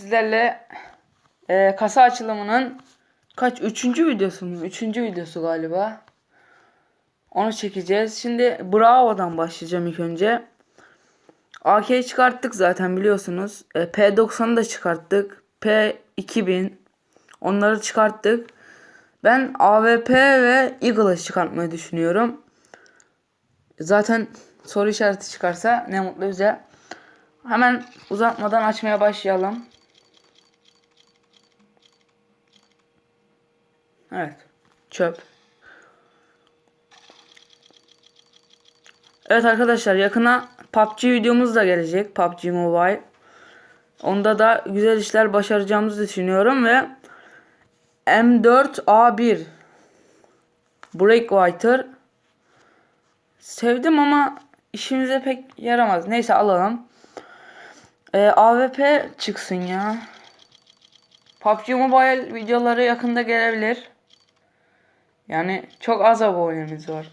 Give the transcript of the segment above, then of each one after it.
sizlerle e, kasa açılımının kaç üçüncü videosu mu? Üçüncü videosu galiba. Onu çekeceğiz. Şimdi Bravo'dan başlayacağım ilk önce. AK'yi çıkarttık zaten biliyorsunuz. E, P90'ı da çıkarttık. P2000 onları çıkarttık. Ben AWP ve Eagle'ı çıkartmayı düşünüyorum. Zaten soru işareti çıkarsa ne mutlu bize. Hemen uzatmadan açmaya başlayalım. Evet. Çöp. Evet arkadaşlar yakına PUBG videomuz da gelecek. PUBG Mobile. Onda da güzel işler başaracağımızı düşünüyorum ve M4A1 Breakwriter sevdim ama işimize pek yaramaz. Neyse alalım. Ee, AWP çıksın ya. PUBG Mobile videoları yakında gelebilir. Yani çok az abonemiz var.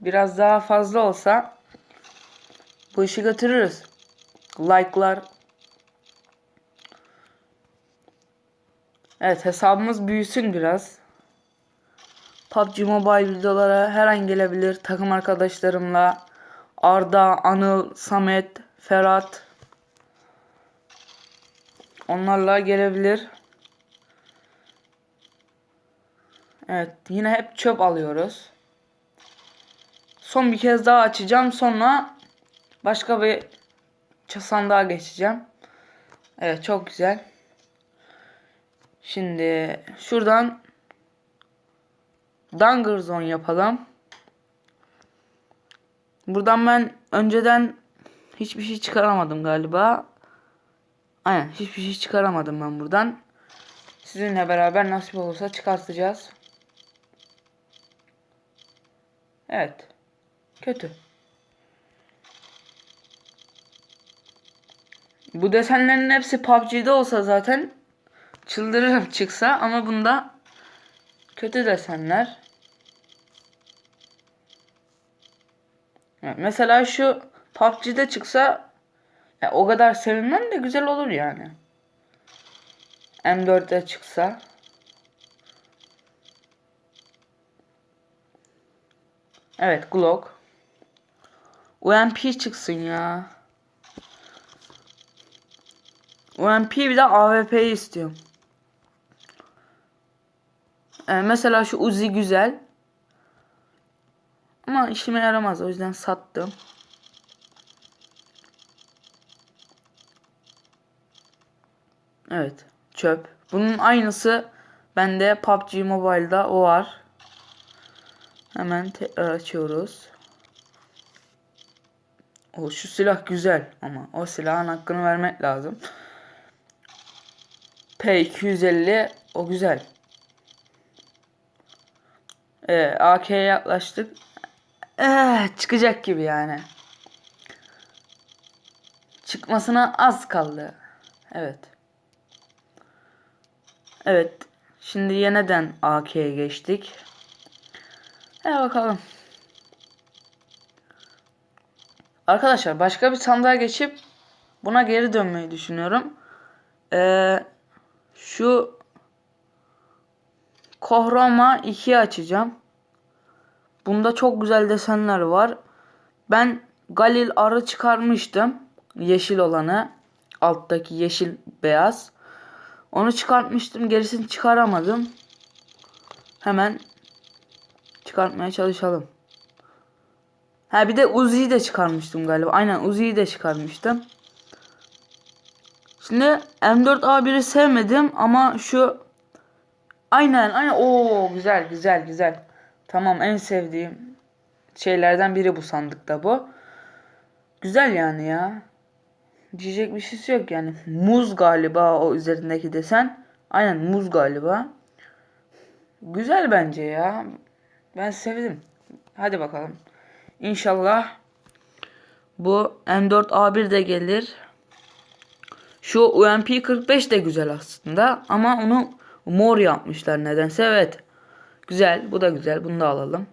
Biraz daha fazla olsa bu işi götürürüz. Like'lar. Evet hesabımız büyüsün biraz. PUBG Mobile videolara her an gelebilir. Takım arkadaşlarımla Arda, Anıl, Samet, Ferhat onlarla gelebilir. Evet yine hep çöp alıyoruz. Son bir kez daha açacağım sonra başka bir sandığa geçeceğim. Evet çok güzel. Şimdi şuradan Danger Zone yapalım. Buradan ben önceden hiçbir şey çıkaramadım galiba. Aynen hiçbir şey çıkaramadım ben buradan. Sizinle beraber nasip olursa çıkartacağız. Evet. Kötü. Bu desenlerin hepsi PUBG'de olsa zaten çıldırırım çıksa ama bunda kötü desenler. Evet, mesela şu PUBG'de çıksa ya, o kadar sevinmem de güzel olur yani. M4'e çıksa. Evet Glock. UMP çıksın ya. UMP bir de AWP'yi istiyorum. Ee, mesela şu Uzi güzel. Ama işime yaramaz o yüzden sattım. Evet çöp. Bunun aynısı bende PUBG Mobile'da o var. Hemen tekrar açıyoruz. O şu silah güzel ama o silahın hakkını vermek lazım. P250 o güzel. Evet, AK'ye yaklaştık. Eh, çıkacak gibi yani. Çıkmasına az kaldı. Evet. Evet. Şimdi yeniden AK'ye geçtik. He bakalım. Arkadaşlar başka bir sandığa geçip buna geri dönmeyi düşünüyorum. Ee, şu Kohroma 2'yi açacağım. Bunda çok güzel desenler var. Ben Galil arı çıkarmıştım. Yeşil olanı. Alttaki yeşil beyaz. Onu çıkartmıştım. Gerisini çıkaramadım. Hemen çıkartmaya çalışalım. Ha bir de Uzi'yi de çıkarmıştım galiba. Aynen Uzi'yi de çıkarmıştım. Şimdi M4A1'i sevmedim ama şu aynen aynen o güzel güzel güzel. Tamam en sevdiğim şeylerden biri bu sandıkta bu. Güzel yani ya. Diyecek bir şey yok yani. Muz galiba o üzerindeki desen. Aynen muz galiba. Güzel bence ya. Ben sevdim. Hadi bakalım. İnşallah bu M4A1 de gelir. Şu UMP 45 de güzel aslında ama onu mor yapmışlar nedense. Evet. Güzel. Bu da güzel. Bunu da alalım.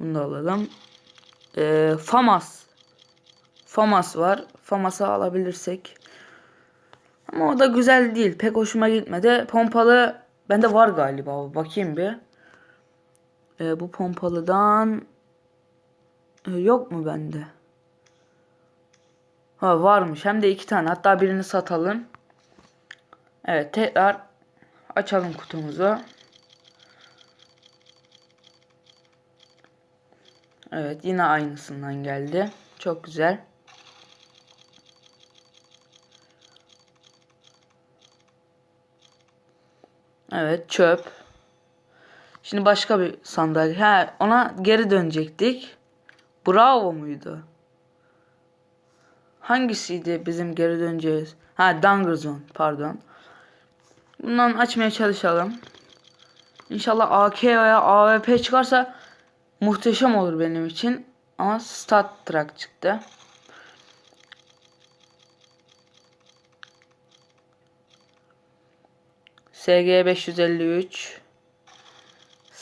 Bunu da alalım. Ee, FAMAS. FAMAS var. FAMAS'ı alabilirsek. Ama o da güzel değil. Pek hoşuma gitmedi. Pompalı bende var galiba. Bakayım bir. Ee, bu pompalıdan Ee, yok mu bende? Ha varmış. Hem de iki tane. Hatta birini satalım. Evet tekrar açalım kutumuzu. Evet yine aynısından geldi. Çok güzel. Evet çöp. Şimdi başka bir sandalye. He ona geri dönecektik. Bravo muydu? Hangisiydi bizim geri döneceğiz? Ha Dangerzone pardon. Bundan açmaya çalışalım. İnşallah AK veya AWP çıkarsa muhteşem olur benim için. Ama Stat Track çıktı. SG 553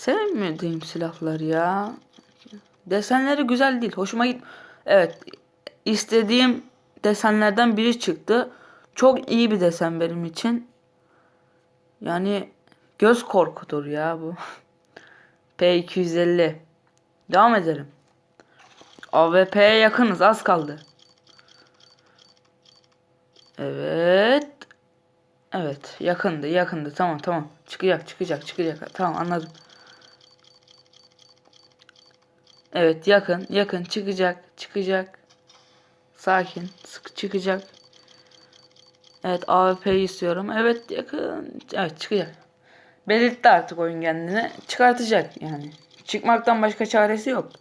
Sevmediğim silahlar ya. Desenleri güzel değil. Hoşuma git. Evet. istediğim desenlerden biri çıktı. Çok iyi bir desen benim için. Yani göz korkutur ya bu. P250. Devam edelim. AWP'ye yakınız. Az kaldı. Evet. Evet. Yakındı. Yakındı. Tamam tamam. Çıkacak çıkacak çıkacak. Tamam anladım. Evet yakın yakın çıkacak çıkacak. Sakin sık çıkacak. Evet AWP'yi istiyorum. Evet yakın. Evet çıkacak. Belirtti artık oyun kendini. Çıkartacak yani. Çıkmaktan başka çaresi yok.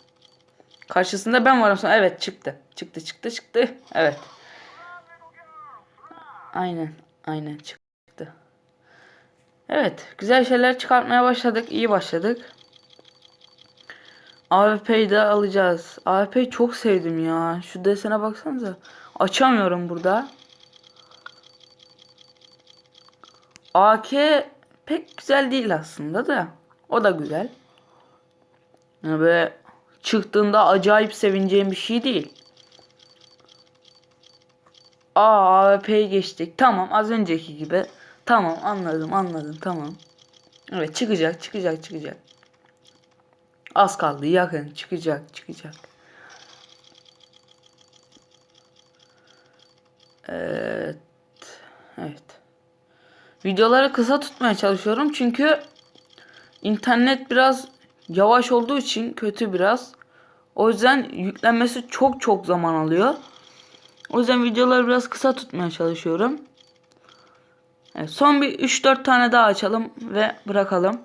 Karşısında ben varım sonra. Evet çıktı. Çıktı çıktı çıktı. Evet. Aynen. Aynen çıktı. Evet. Güzel şeyler çıkartmaya başladık. İyi başladık. AWP'yi de alacağız. AWP'yi çok sevdim ya. Şu desene baksanıza. Açamıyorum burada. AK pek güzel değil aslında da. O da güzel. Yani böyle çıktığında acayip sevineceğim bir şey değil. Aa AWP'yi geçtik. Tamam az önceki gibi. Tamam anladım anladım tamam. Evet çıkacak çıkacak çıkacak. Az kaldı yakın çıkacak çıkacak. Evet. Evet. Videoları kısa tutmaya çalışıyorum çünkü internet biraz yavaş olduğu için kötü biraz. O yüzden yüklenmesi çok çok zaman alıyor. O yüzden videoları biraz kısa tutmaya çalışıyorum. Evet, son bir 3-4 tane daha açalım ve bırakalım.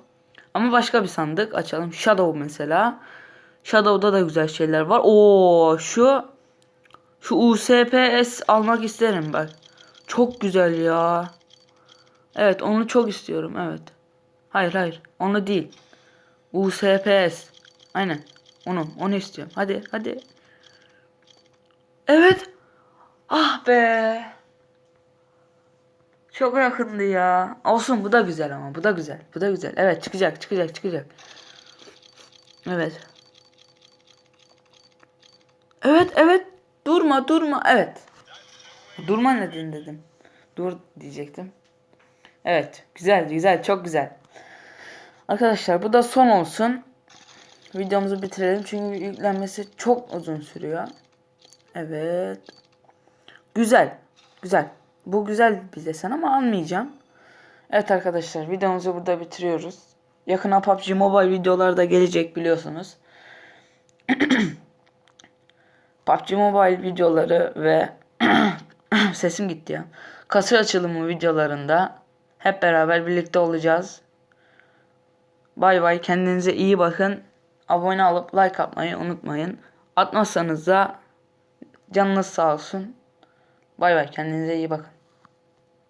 Ama başka bir sandık açalım. Shadow mesela. Shadow'da da güzel şeyler var. Oo şu şu USPS almak isterim bak. Çok güzel ya. Evet onu çok istiyorum evet. Hayır hayır onu değil. USPS. Aynen. Onu onu istiyorum. Hadi hadi. Evet. Ah be. Çok yakındı ya. Olsun bu da güzel ama bu da güzel. Bu da güzel. Evet çıkacak çıkacak çıkacak. Evet. Evet evet. Durma durma. Evet. Durma neden dedim. Dur diyecektim. Evet. Güzel güzel çok güzel. Arkadaşlar bu da son olsun. Videomuzu bitirelim çünkü yüklenmesi çok uzun sürüyor. Evet. Güzel. Güzel. Bu güzel bir desen ama almayacağım. Evet arkadaşlar videomuzu burada bitiriyoruz. Yakına PUBG Mobile videoları da gelecek biliyorsunuz. PUBG Mobile videoları ve sesim gitti ya. Kasa açılımı videolarında hep beraber birlikte olacağız. Bay bay kendinize iyi bakın. Abone olup like atmayı unutmayın. Atmazsanız da canınız sağ olsun. Bay bay kendinize iyi bakın.